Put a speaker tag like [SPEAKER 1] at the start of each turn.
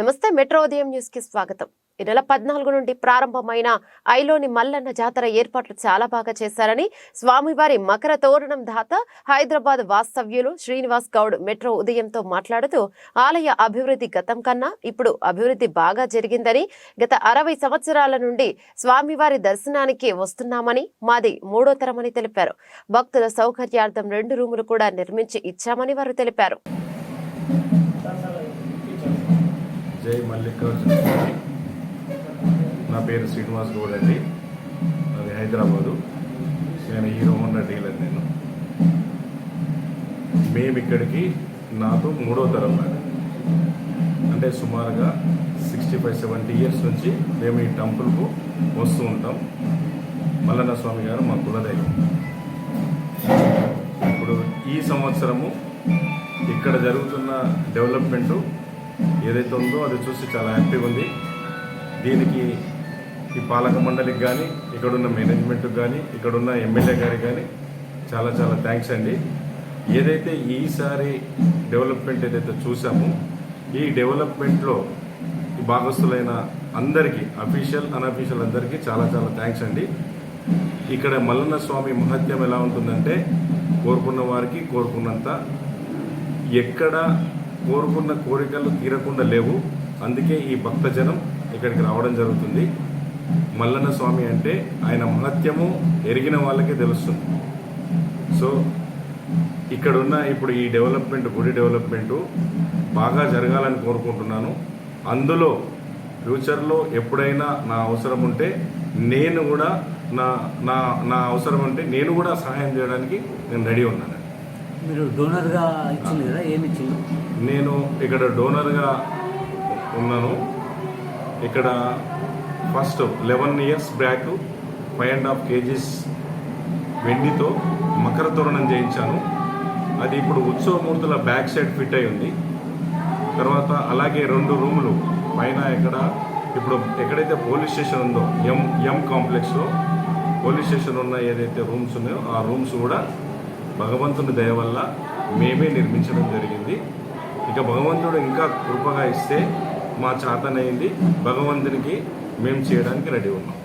[SPEAKER 1] నమస్తే మెట్రో ఉదయం న్యూస్కి స్వాగతం. ఈ నెల పద్నాలుగు నుండి ప్రారంభమైన ఐలోని మల్లన్న జాతర ఏర్పాట్లు చాలా బాగా చేశారని స్వామివారి మకర తోరణం దాత హైదరాబాద్ వాస్తవ్యులు శ్రీనివాస్ గౌడ్ మెట్రో ఉదయంతో మాట్లాడుతూ ఆలయ అభివృద్ధి గతం కన్నా ఇప్పుడు అభివృద్ధి బాగా జరిగిందని గత అరవై సంవత్సరాల నుండి స్వామివారి దర్శనానికి వస్తున్నామని మాది మూడో తరమని తెలిపారు. భక్తుల సౌకర్యార్థం రెండు రూములు కూడా నిర్మించి ఇచ్చామని వారు తెలిపారు.
[SPEAKER 2] జై మల్లికార్జున స్వామి నా పేరు శ్రీనివాస్ గౌడ్ అండి. అది హైదరాబాదు. నేను హీరో హోండా డీలర్ నేను. మేము ఇక్కడికి నాతో మూడో తరం అంటే సుమారుగా సిక్స్టీ ఫైవ్ సెవెంటీ ఇయర్స్ నుంచి మేము ఈ టెంపుల్కు వస్తూ ఉంటాం. మల్లన్న స్వామి గారు మా కులదైవం. ఇప్పుడు ఈ సంవత్సరము ఇక్కడ జరుగుతున్న డెవలప్మెంటు ఏదైతే ఉందో అది చూసి చాలా యాక్టివ్ ఉంది. దీనికి ఈ పాలక మండలికి కానీ ఇక్కడున్న మేనేజ్మెంట్కి కానీ ఇక్కడున్న ఎమ్మెల్యే గారికి కానీ చాలా చాలా థ్యాంక్స్ అండి. ఏదైతే ఈసారి డెవలప్మెంట్ ఏదైతే చూసామో ఈ డెవలప్మెంట్లో ఈ అందరికీ అఫీషియల్ అన్అఫీషియల్ అందరికీ చాలా చాలా థ్యాంక్స్ అండి. ఇక్కడ మల్లన్న స్వామి మహత్యం ఎలా ఉంటుందంటే కోరుకున్న వారికి కోరుకున్నంత ఎక్కడ కోరుకున్న కోరికలు తీరకుండా లేవు. అందుకే ఈ భక్తజనం ఇక్కడికి రావడం జరుగుతుంది. మల్లన్న స్వామి అంటే ఆయన మహత్యము ఎరిగిన వాళ్ళకే తెలుస్తుంది. సో ఇక్కడున్న ఇప్పుడు ఈ డెవలప్మెంట్ గుడి డెవలప్మెంటు బాగా జరగాలని కోరుకుంటున్నాను. అందులో ఫ్యూచర్లో ఎప్పుడైనా నా అవసరం ఉంటే నేను కూడా నా నా నా అవసరం ఉంటే నేను కూడా సహాయం చేయడానికి నేను రెడీ ఉన్నాను
[SPEAKER 3] మీరు డోనర్గా ఇచ్చింది కదా ఏమి ఇచ్చింది?
[SPEAKER 2] నేను ఇక్కడ డోనర్గా ఉన్నాను. ఇక్కడ first eleven years back five and half KGs వెండితో మకర తోరణం చేయించాను. అది ఇప్పుడు ఉత్సవమూర్తుల బ్యాక్ సైడ్ ఫిట్ అయి ఉంది. తర్వాత అలాగే రెండు రూములు పైన ఎక్కడ ఇప్పుడు ఎక్కడైతే పోలీస్ స్టేషన్ ఉందో ఎం ఎం కాంప్లెక్స్లో పోలీస్ స్టేషన్ ఉన్న ఏదైతే రూమ్స్ ఉన్నాయో ఆ రూమ్స్ కూడా భగవంతుని దయ వల్ల మేమే నిర్మించడం జరిగింది. ఇక భగవంతుడు ఇంకా కృపగా ఇస్తే మా చేతనైంది. భగవంతునికి మేము చేయడానికి రెడీ ఉన్నాం.